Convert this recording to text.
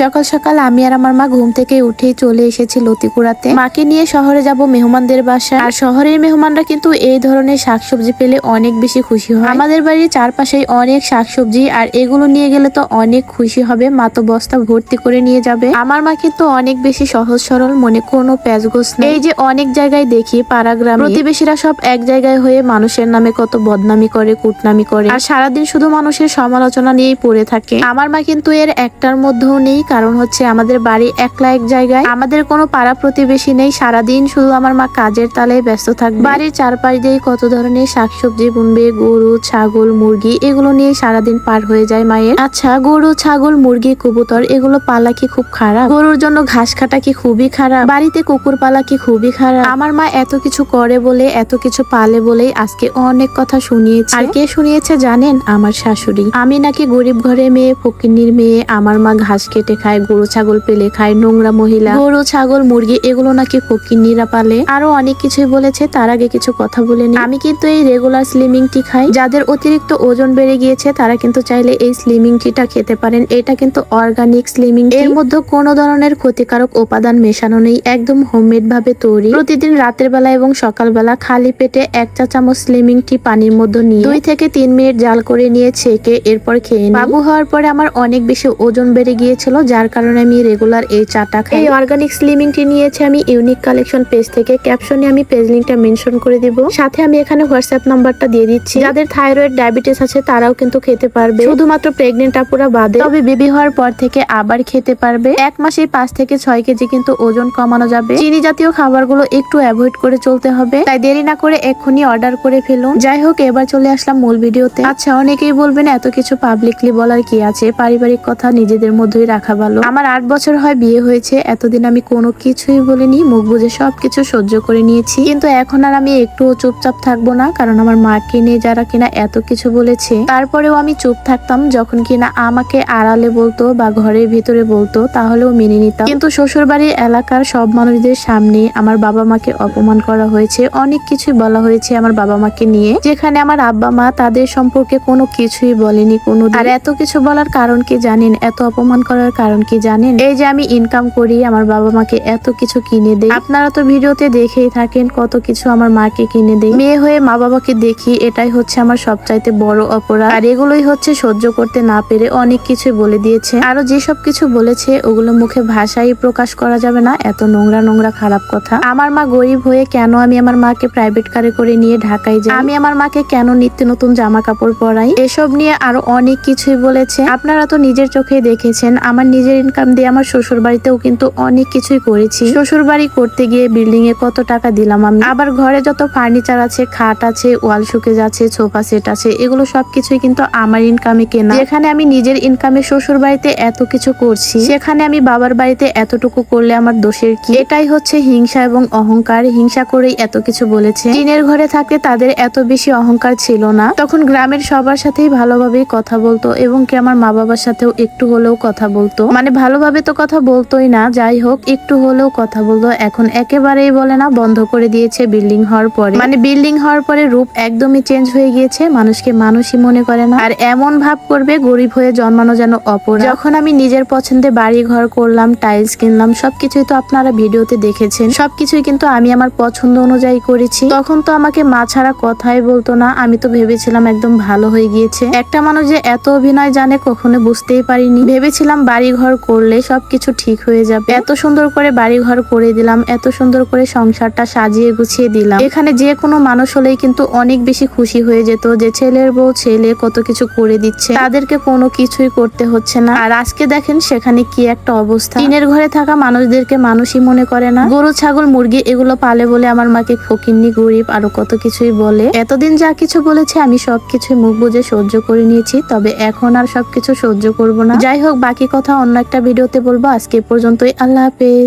সকাল সকাল আমি আর আমার মা ঘুম থেকে উঠে চলে এসেছি লতিকুড়াতে। মাকে নিয়ে শহরে যাব মেহমানদের বাসায়। আর শহরের মেহমানরা কিন্তু এই ধরনের শাকসবজি পেলে অনেক বেশি খুশি হয়। আমাদের বাড়ির চারপাশেই অনেক শাকসবজি আর এগুলো নিয়ে গেলে তো অনেক খুশি হবে। মা তো বস্তা ভর্তি করে নিয়ে যাবে। আমার মা কিন্তু অনেক বেশি সহজ সরল, মনে কোনো প্যাচগোস নেই। এই যে অনেক জায়গায় দেখি, পাড়া গ্রামে। প্রতিবেশীরা সব এক জায়গায় হয়ে মানুষের নামে কত বদনামি করে, কুটনামি করে। আর সারাদিন শুধু মানুষের সমালোচনা নিয়েই পড়ে থাকে। আমার মা কিন্তু এর একটার মধ্যেও নেই। কারণ হচ্ছে আমাদের বাড়ি একলা এক জায়গায়। আমাদের কোনো পাড়া প্রতিবেশী নেই, সারাদিন শুধু আমার মা কাজের তালে ব্যস্ত থাকবে। বাড়ির চারপাশ দিয়ে কত ধরনের শাকসবজি বুনবে, গরু, ছাগল, মুরগি, এগুলো নিয়ে সারাদিন পার হয়ে যায় মায়ের। আচ্ছা গরু, ছাগল, মুরগি, কবুতর, এগুলো পালা কি খুব খারাপ? গরুর জন্য ঘাস কাটা কি খুবই খারাপ? বাড়িতে কুকুর পালা কি খুবই খারাপ? আমার মা এত কিছু করে বলে, এত কিছু পালে বলেই আজকে অনেক কথা শুনিয়েছে। আর কে শুনিয়েছে জানেন? আমার শাশুড়ি। আমি নাকি গরিব ঘরে মেয়ে, ফকিন্নির মেয়ে, আমার মা ঘাস কেটে খায়, গরু ছাগল পেলে খায়, নোংরা মহিলা। গরু, ছাগল, মুরগি, এগুলো নাকি ফকিন্নিরা পালে আরও অনেক কিছুই বলেছে, তার আগে কিছু কথা বলেনি আমি কিন্তু এই রেগুলার স্লিমিং টি খাই। যাদের অতিরিক্ত ওজন বেড়ে গিয়েছে, তারা কিন্তু চাইলে এই স্লিমিং টিটা খেতে পারেন। এটা কিন্তু অর্গানিক স্লিমিং এর মধ্যে কোনো ধরনের ক্ষতিকারক উপাদান মেশানো নেই। একদম হোমমেড ভাবে তৈরি। প্রতিদিন রাতের বেলা এবং সকালবেলা খালি পেটে এক চা চামচ স্লিমিং টি পানির মধ্যে নিয়ে দুই থেকে তিন মিনিট জাল করে নিয়ে ছেঁকে এরপর খেয়ে বাবু হওয়ার পরে আমার অনেক বেশি ওজন বেড়ে গিয়েছিল যার কারণে আমি রেগুলার এই চাটা খাই। এই অর্গানিক স্লিমিং টি নিয়েছি আমি ইউনিক কালেকশন পেজ থেকে। ক্যাপশনে আমি পেজ লিঙ্কটা মেনশন করে দিব। সাথে আমি এখানে হোয়াটসঅ্যাপ নাম্বারটা দিয়ে দিচ্ছি। যাদের থাইরয়েড ডায়াবেটিস আছে তারাও কিন্তু খেতে পারবে। শুধুমাত্র প্রেগনেন্ট আপুরা বাদে। তবে বেবি হওয়ার পর থেকে আবার খেতে পারবে। এক মাসে পাঁচ থেকে ছয় কেজি কিন্তু ওজন কমানো যাবে। চিনি জাতীয় খাবারগুলো একটু অ্যাভয়েড করে চলতে হবে। তাই দেরি না করে এক্ষুনি অর্ডার করে ফেলুন। যাই হোক এবার চলে আসলাম মূল ভিডিওতে। আচ্ছা অনেকেই বলবেন এত কিছু পাবলিকলি বলার কি আছে? পারিবারিক কথা নিজেদের মধ্যেই রাখা ভালো। আমার আট বছর হয় বিয়ে হয়েছে, এতদিন আমি কোনো কিছুই বলিনি, মুখ বুঝে সবকিছু সহ্য করে নিয়েছি। কিন্তু এখন আর আমি একটুও চুপচাপ থাকব না, কারণ আমার মাকে নিয়ে যারা কিনা এত কিছু বলেছে, তারপরেও আমি চুপ থাকতাম, যখন কিনা আমাকে আড়ালে বলতো বা ঘরের ভিতরে বলতো, তাহলেও মেনে নিতাম। কিন্তু শ্বশুর বাড়ির এলাকার সব মানুষদের সামনে আমার বাবা মাকে অপমান করা হয়েছে, অনেক কিছুই বলা হয়েছে আমার বাবা মাকে নিয়ে, যেখানে আমার আব্বা মা তাদের সম্পর্কে কোনো কিছুই বলেনি কোনো আর এত কিছু বলার কারণ কি জানেন? এত অপমান করার কারণ কি জানেন? এই যে আমি ইনকাম করি, আমার বাবা মাকে এত কিছু কিনে দেই। আপনারা তো ভিডিওতে দেখেই থাকেন কত কিছু আমার মাকে কিনে দেই। মেয়ে হয়ে মা বাবাকে দেখি, এটাই হচ্ছে আমার সবচাইতে বড় অপরাধ। আর এগুলোই হচ্ছে সহ্য করতে না পেরে অনেক কিছু বলে দিয়েছে। আরও যেসব কিছু বলেছে, ওগুলো মুখে ভাষাই প্রকাশ করা যাবে না। এত নোংরা নোংরা, খারাপ কথা। আমার মা গরিব হয়ে কেন আমি আমার মাকে প্রাইভেট কারে করে নিয়ে ঢাকায় যাই? আমি আমার মাকে কেন নিত্য নতুন জামা কাপড় পরাই? এসব নিয়ে আরও অনেক কিছুই বলেছে। আপনারা তো নিজের চোখে দেখেছেন, আমার নিজের ইনকাম দিয়ে আমার শ্বশুর বাড়িতেও কিন্তু অনেক কিছুই করেছি। শ্বশুর বাড়ি করতে গিয়ে বিল্ডিং এ কত টাকা দিলাম আমি? আবার ঘরে যত ফার্নিচার আছে, খাট আছে, ওয়াল শুকেজ আছে, সোফা সেট আছে, এগুলো সবকিছুই কিন্তু আমার ইনকামে কেনা। যেখানে আমি নিজের ইনকামে শ্বশুর বাড়িতে এত কিছু করছি, সেখানে আমি বাবার বাড়িতে এতটুকু করলে আমার দোষের কি? এটাই হচ্ছে হিংসা এবং অহংকার। হিংসা করেই এত কিছু বলেছে। টিনের ঘরে থাকতে তাদের এত বেশি অহংকার ছিল না। তখন গ্রামের সবার সাথেই ভালোভাবেই কথা বলতো এবং কি আমার মা বাবার সাথেও একটু হলেও কথা বলতো। মানে ভালোভাবে তো কথা বলতোই না, যাই হোক, একটু হলেও কথা বলতো। এখন একেবারেই বলে না, বন্ধ করে দিয়েছে বিল্ডিং হওয়ার পরে। মানে বিল্ডিং হওয়ার পরে রূপ একদমই চেঞ্জ হয়ে গিয়েছে, মানুষকে মানুষই মনে করে না। আর এমন ভাব করবে, গরিব হয়ে জন্মানো যেন অপরাধ। যখন আমি নিজের পছন্দে বাড়ি ঘর করলাম টাইলস কিনলাম, সবকিছুই তো আপনারা ভিডিওতে দেখেছেন। সবকিছুই কিন্তু আমি আমার পছন্দ অনুযায়ী করেছি। তখন তো আমাকে মা ছাড়া কথাই বলতো না, আমি তো ভেবেছিলাম একদম ভালো হয়ে গিয়েছে। একটা মানুষ যে এত অভিনয় জানে, কখনো বুঝতেই পারিনি। ভেবেছিলাম বাড়ি ঘর করলে সবকিছু ঠিক হয়ে যাবে। এত সুন্দর করে বাড়ি ঘর করে দিলাম, এত সুন্দর করে সংসারটা সাজিয়ে গুছিয়ে দিলাম। এখানে যে কোনো মানুষ হলেই কিন্তু অনেক বেশি খুশি হয়ে যেত যে ছেলের বউ, ছেলে কত কিছু করে দিচ্ছে। তাদেরকে কোনো কিছুই করতে হচ্ছে না। আর আজকে দেখেন সেখানে কি একটা অবস্থা। টিনের ঘরে থাকা মানুষদেরকে মানুষই মনে করে না। গরু, ছাগল, মুরগি এগুলো পালে বলে আমার মাকে ফকিন্নি গরিব আরও কত কিছুই বলে। এতদিন যা কিছু বলেছে আমি সবকিছু মুখ বুঝে সহ্য করে নিয়েছি, তবে এখন আর সবকিছু সহ্য করব না। যাই হোক, বাকি কথা অন্য একটা ভিডিওতে বলব। আজকে পর্যন্তই। আল্লাহ হাফেজ।